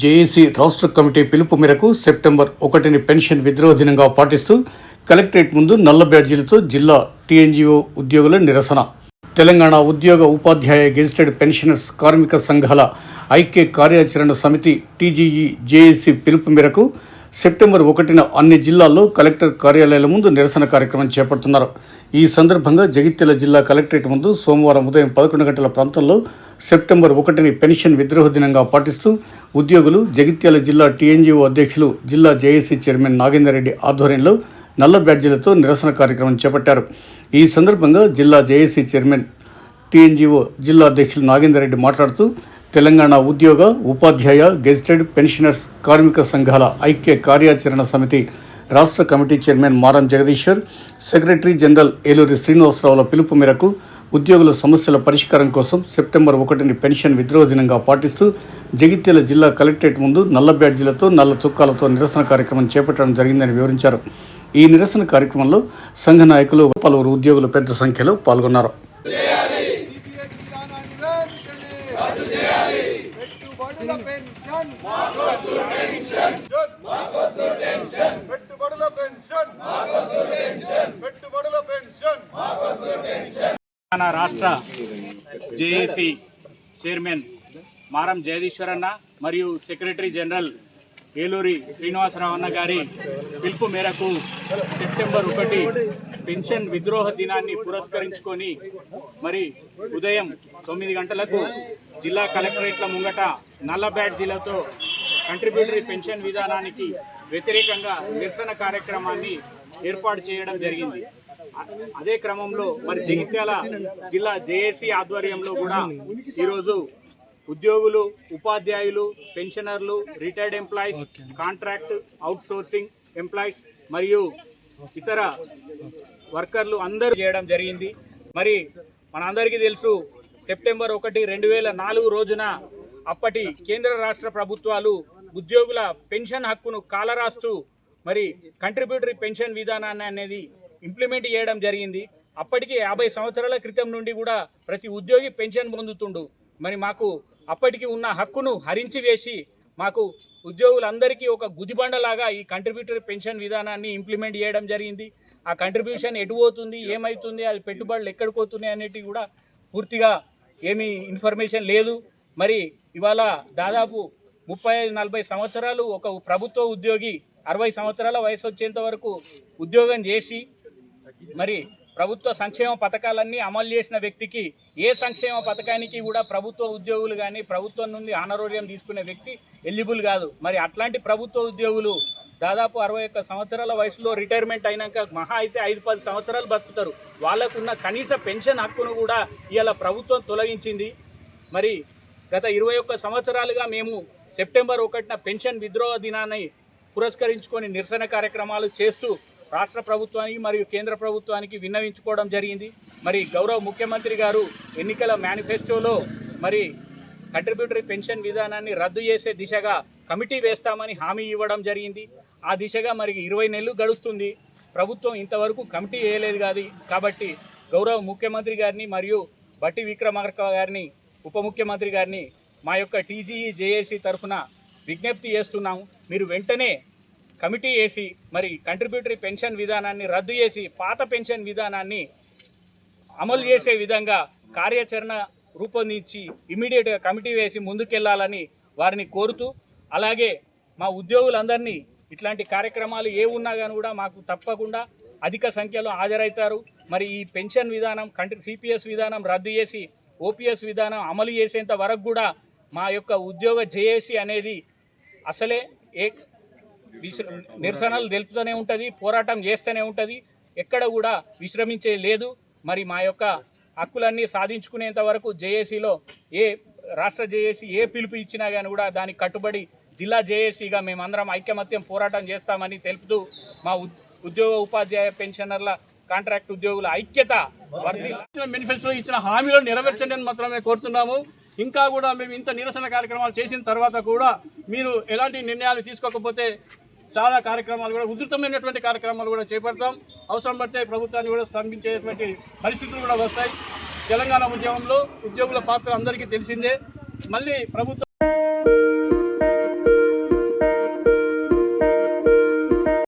JAC రాష్ట్ర committee పిలుపు మేరకు సెప్టెంబర్ ఒకటిని పెన్షన్ విద్రోహ దినంగా పాటిస్తూ కలెక్టరేట్ ముందు నల్ల బ్యాడ్జీలతో జిల్లా టీఎన్జీఓ ఉద్యోగుల నిరసన. తెలంగాణ ఉద్యోగ ఉపాధ్యాయ గెజిటెడ్ పెన్షనర్స్ కార్మిక సంఘాల ఐక్య కార్యాచరణ సమితి టీజీఈ జేఏసీ పిలుపు మేరకు సెప్టెంబర్ ఒకటిన అన్ని జిల్లాల్లో కలెక్టర్ కార్యాలయాల ముందు నిరసన కార్యక్రమం చేపడుతున్నారు. ఈ సందర్భంగా జగిత్యాల జిల్లా కలెక్టరేట్ ముందు సోమవారం ఉదయం పదకొండు గంటల ప్రాంతంలో సెప్టెంబర్ ఒకటిని పెన్షన్ విద్రోహ దినంగా పాటిస్తూ ఉద్యోగులు జగిత్యాల జిల్లా టీఎన్జీఓ అధ్యక్షులు జిల్లా జేఏసీ చైర్మన్ నాగేందర్ రెడ్డి ఆధ్వర్యంలో నల్ల బ్యాడ్జీలతో నిరసన కార్యక్రమం చేపట్టారు. ఈ సందర్భంగా జిల్లా జేఏసీ చైర్మన్ టీఎన్జీఓ జిల్లా అధ్యక్షులు నాగేందర్ రెడ్డి మాట్లాడుతూ తెలంగాణ ఉద్యోగ ఉపాధ్యాయ గెజిటెడ్ పెన్షనర్స్ కార్మిక సంఘాల ఐక్య కార్యాచరణ సమితి రాష్ట్ర committee chairman Maram Jagadishwar secretary general Eluri శ్రీనివాసరావుల పిలుపు మేరకు ఉద్యోగుల సమస్యల పరిష్కారం కోసం సెప్టెంబర్ ఒకటిని పెన్షన్ విద్రోహ దినంగా పాటిస్తూ జగిత్యాల జిల్లా కలెక్టరేట్ ముందు నల్ల బ్యాడ్జీలతో నల్ల చుక్కాలతో నిరసన కార్యక్రమం చేపట్టడం జరిగిందని వివరించారు. ఈ నిరసన కార్యక్రమంలో సంఘ నాయకులు పలువురు ఉద్యోగులు పెద్ద సంఖ్యలో పాల్గొన్నారు సిపిఎస్ విధానాన్ని వెంటనే పెట్టుబడుల పెన్షన్. పెట్టుబడుల పెన్షన్. పెట్టుబడుల పెన్షన్. తెలంగాణ రాష్ట్ర జేఏసీ చైర్మన్ మారం జగదీశ్వరన్న మరియు సెక్రటరీ జనరల్ ఏలూరి శ్రీనివాసరావు అన్న గారి పిలుపు మేరకు సెప్టెంబర్ ఒకటి పెన్షన్ విద్రోహ దినాన్ని పురస్కరించుకొని మరి ఉదయం తొమ్మిది గంటలకు జిల్లా కలెక్టరేట్ల ముంగట నల్ల బ్యాడ్జీలతో కంట్రిబ్యూటరీ పెన్షన్ విధానానికి వ్యతిరేకంగా నిరసన కార్యక్రమాన్ని ఏర్పాటు చేయడం జరిగింది. అదే క్రమంలో మరి జగిత్యాల జిల్లా జేఏసీ ఆధ్వర్యంలో కూడా ఈరోజు ఉద్యోగులు ఉపాధ్యాయులు పెన్షనర్లు retired employees contract outsourcing employees మరియు ఇతర వర్కర్లు అందరూ చేయడం జరిగింది. మరి మనందరికీ తెలుసు సెప్టెంబర్ ఒకటి రెండు వేల నాలుగు రోజున అప్పటి కేంద్ర రాష్ట్ర ప్రభుత్వాలు ఉద్యోగుల పెన్షన్ హక్కును కాలరాస్తూ మరి కంట్రిబ్యూటరీ పెన్షన్ విధానాన్ని అనేది ఇంప్లిమెంట్ చేయడం జరిగింది. అప్పటికి యాభై సంవత్సరాల క్రితం నుండి కూడా ప్రతి ఉద్యోగి పెన్షన్ పొందుతుండు. మరి మాకు అప్పటికి ఉన్న హక్కును హరించి వేసి మాకు ఉద్యోగులందరికీ ఒక గుదిబండలాగా ఈ కంట్రిబ్యూటరీ పెన్షన్ విధానాన్ని ఇంప్లిమెంట్ చేయడం జరిగింది. ఆ కంట్రిబ్యూషన్ ఎటు పోతుంది ఏమవుతుంది అది పెట్టుబడులు ఎక్కడికి పోతున్నాయి అనేటివి కూడా పూర్తిగా ఏమీ ఇన్ఫర్మేషన్ లేదు. మరి ఇవాళ దాదాపు ముప్పై నలభై సంవత్సరాలు ఒక ప్రభుత్వ ఉద్యోగి అరవై సంవత్సరాల వయసు వచ్చేంత వరకు ఉద్యోగం చేసి మరి ప్రభుత్వ సంక్షేమ పథకాలన్నీ అమలు చేసిన వ్యక్తికి ఏ సంక్షేమ పథకానికి కూడా ప్రభుత్వ ఉద్యోగులు కానీ ప్రభుత్వం నుండి ఆనరోగ్యం తీసుకునే వ్యక్తి ఎలిజిబుల్ కాదు. మరి అట్లాంటి ప్రభుత్వ ఉద్యోగులు దాదాపు అరవై ఒక్క సంవత్సరాల వయసులో రిటైర్మెంట్ అయినాక మహా అయితే ఐదు పది సంవత్సరాలు బతుకుతారు. వాళ్ళకున్న కనీస పెన్షన్ హక్కును కూడా ఇలా ప్రభుత్వం తొలగించింది. మరి గత ఇరవై ఒక్క సంవత్సరాలుగా మేము సెప్టెంబర్ ఒకటిన పెన్షన్ విద్రోహ దినాన్ని పురస్కరించుకొని నిరసన కార్యక్రమాలు చేస్తూ రాష్ట్ర ప్రభుత్వానికి మరియు కేంద్ర ప్రభుత్వానికి విన్నవించుకోవడం జరిగింది. మరి గౌరవ ముఖ్యమంత్రి గారు ఎన్నికల మేనిఫెస్టోలో మరి కంట్రిబ్యూటరీ పెన్షన్ విధానాన్ని రద్దు చేసే దిశగా కమిటీ వేస్తామని హామీ ఇవ్వడం జరిగింది. ఆ దిశగా మరి ఇరవై నెలలు గడుస్తుంది. ప్రభుత్వం ఇంతవరకు కమిటీ వేయలేదు కాదు. కాబట్టి గౌరవ ముఖ్యమంత్రి గారిని మరియు బట్టి విక్రమార్క గారిని ఉప ముఖ్యమంత్రి గారిని మా యొక్క టీజీఈ జేఏసీ తరఫున విజ్ఞప్తి చేస్తున్నాము. మీరు వెంటనే కమిటీ వేసి మరి కంట్రిబ్యూటరీ పెన్షన్ విధానాన్ని రద్దు చేసి పాత పెన్షన్ విధానాన్ని అమలు చేసే విధంగా కార్యాచరణ రూపొందించి ఇమీడియట్గా కమిటీ వేసి ముందుకెళ్ళాలని వారిని కోరుతూ అలాగే మా ఉద్యోగులందరినీ ఇట్లాంటి కార్యక్రమాలు ఏ ఉన్నా కానీ కూడా మాకు తప్పకుండా అధిక సంఖ్యలో హాజరవుతారు. మరి ఈ పెన్షన్ విధానం కంట్రీ సిపిఎస్ విధానం రద్దు చేసి ఓపీఎస్ విధానం అమలు చేసేంత వరకు కూడా మా యొక్క ఉద్యోగ జేఏసీ అనేది అసలే ఏ నిరసనలు తెలుపుతూనే ఉంటుంది పోరాటం చేస్తూనే ఉంటుంది. ఎక్కడ కూడా విశ్రమించే లేదు. మరి మా యొక్క హక్కులన్నీ సాధించుకునేంత వరకు జేఏసీలో ఏ రాష్ట్ర జేఏసీ ఏ పిలుపు ఇచ్చినా కానీ కూడా దానికి కట్టుబడి జిల్లా జేఏసీగా మేమందరం ఐకమత్యం పోరాటం చేస్తామని తెలుపుతూ మా ఉద్యోగ ఉపాధ్యాయ పెన్షనర్ల కాంట్రాక్ట్ ఉద్యోగుల ఐక్యత మేనిఫెస్టో ఇచ్చిన హామీలను నెరవేర్చండి అని మాత్రమే కోరుతున్నాము. ఇంకా కూడా మేము ఇంత నిరసన కార్యక్రమాలు చేసిన తర్వాత కూడా మీరు ఎలాంటి నిర్ణయాలు తీసుకోకపోతే చాలా కార్యక్రమాలు కూడా ఉధృతమైనటువంటి కార్యక్రమాలు కూడా చేపడతాం. అవసరం పడితే ప్రభుత్వాన్ని కూడా స్తంభించేటువంటి పరిస్థితులు కూడా వస్తాయి. తెలంగాణ ఉద్యమంలో ఉద్యోగుల పాత్ర అందరికీ తెలిసిందే. మళ్ళీ ప్రభుత్వం